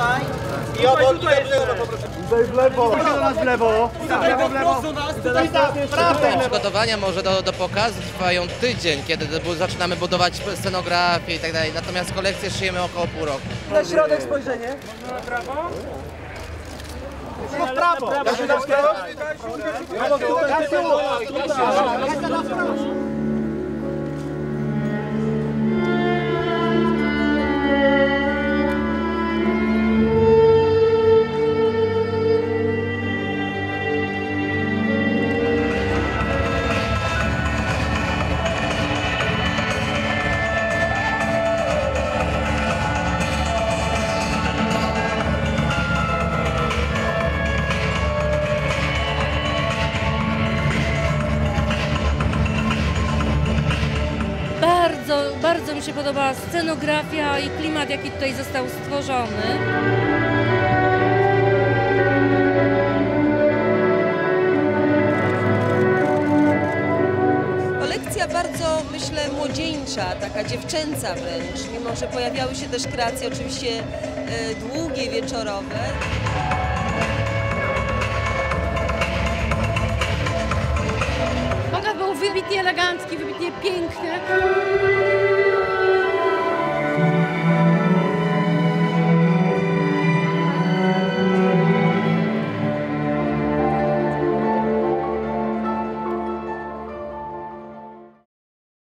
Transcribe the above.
tutaj. I obok, i lewo, poproszę. Tutaj w lewo. Chodźcie do nas w lewo. W lewo, w lewo. Tutaj tak, prawej. Przygotowania może do, do pokazu trwają tydzień, kiedy zaczynamy budować scenografię i tak dalej. Natomiast kolekcję szyjemy około pół roku. Na środek spojrzenie. W prawo. Kasiu, na prawo. Kasiu. Bardzo, bardzo mi się podobała scenografia i klimat, jaki tutaj został stworzony. Kolekcja bardzo, myślę, młodzieńcza, taka dziewczęca wręcz, mimo że pojawiały się też kreacje oczywiście e, długie, wieczorowe. Wybitnie elegancki, wybitnie piękny.